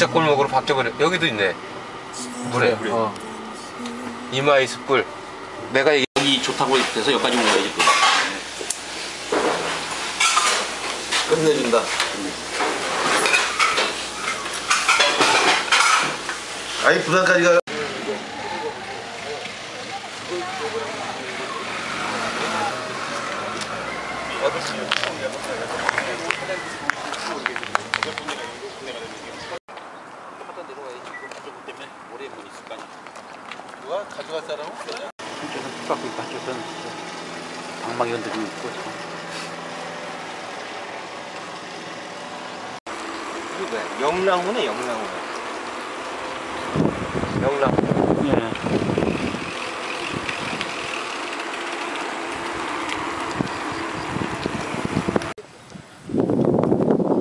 진짜 골목으로 바뀌어버려. 여기도 있네. 물에. 물에. 어. 이마이 숯불. 내가 얘기- 여기 좋다고 해서 여기까지 온 거예요 지금. 끝내준다. 아니 부산까지 가. 하다 내려와야지 그 무조건 때문에 오래 못 있을 거 아니야. 누가 가져갈 사람? 한쪽은 뚝 갖고 있고 한쪽은 방망이원들이 있고 이거 뭐야? 영랑호네, 영랑호. 영랑. 예.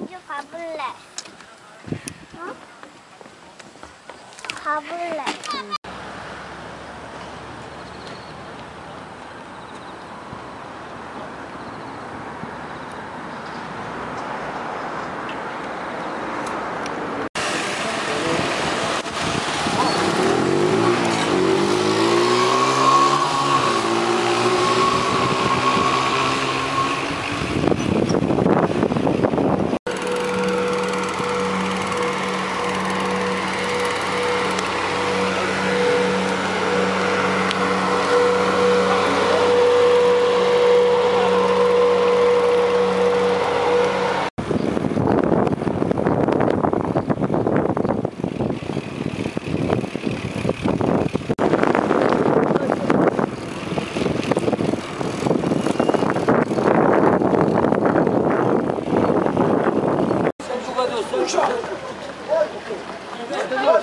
이제 가볼래. 어? 가볼래.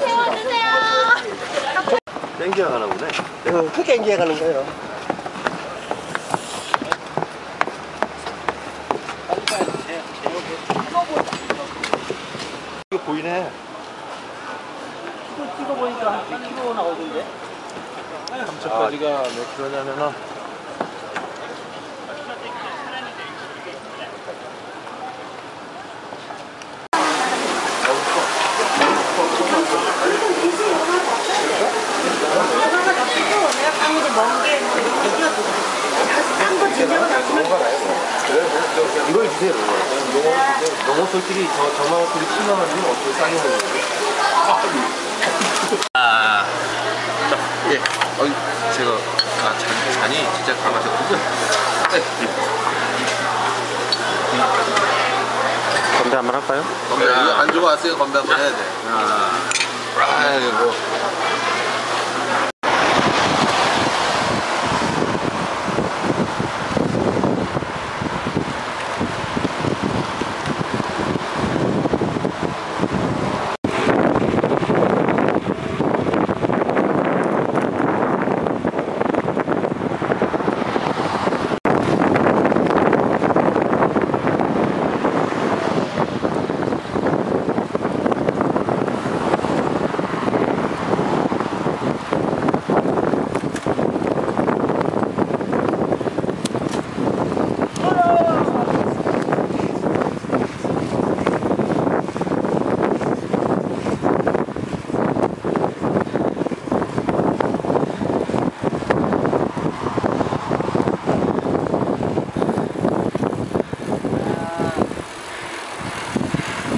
세워주세요. 땡기야 가나 보네. 크게 연기해 가는 거예요. 이거 보이네. 찍어보니까 한 100kg 나오던데? 저까지가 몇 킬로냐면은 이걸 주세요. 너무, 너무 솔직히 저 저만 소리 치면은 어떻게 싸게 먹는지. 아, 예. 어, 제가, 아, 잔, 잔이 진짜 강하셨군요. 건배 한 번 할까요? 건배 안 주고 왔어요. 건배 한 번 해야 돼. 아이고.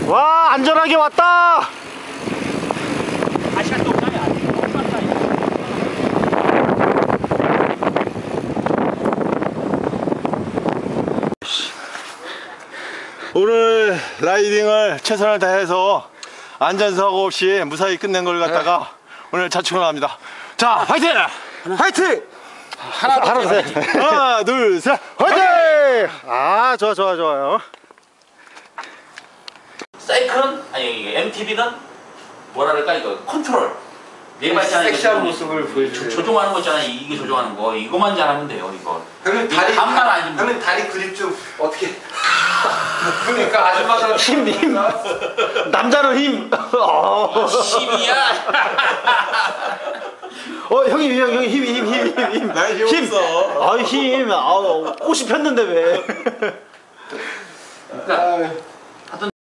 와 안전하게 왔다. 오늘 라이딩을 최선을 다해서 안전사고 없이 무사히 끝낸 걸 갖다가 오늘 자축을 합니다. 자, 화이팅! 화이팅! 하나 둘 셋. 하나, 둘, 셋, 화이팅! 아 좋아 좋아 좋아요. 사이클은 아니 이게 MTB는 뭐라 그럴까 이거 컨트롤 있잖아 섹시한 모습을 보여주세요. 조종하는 거 있잖아 이게 조종하는 거 이거만 잘하면 돼요 이거 형님 다리, 간만 아니면 형님 다리 그립 좀 어떻게. 그러니까 아줌마들. 힘 힘. 남자는 힘. 어, 힘이야 어 형님 형 형님 힘힘힘힘 힘. 나힘 없어. 아 힘. 아 꽃이 폈는데 왜? 그러니까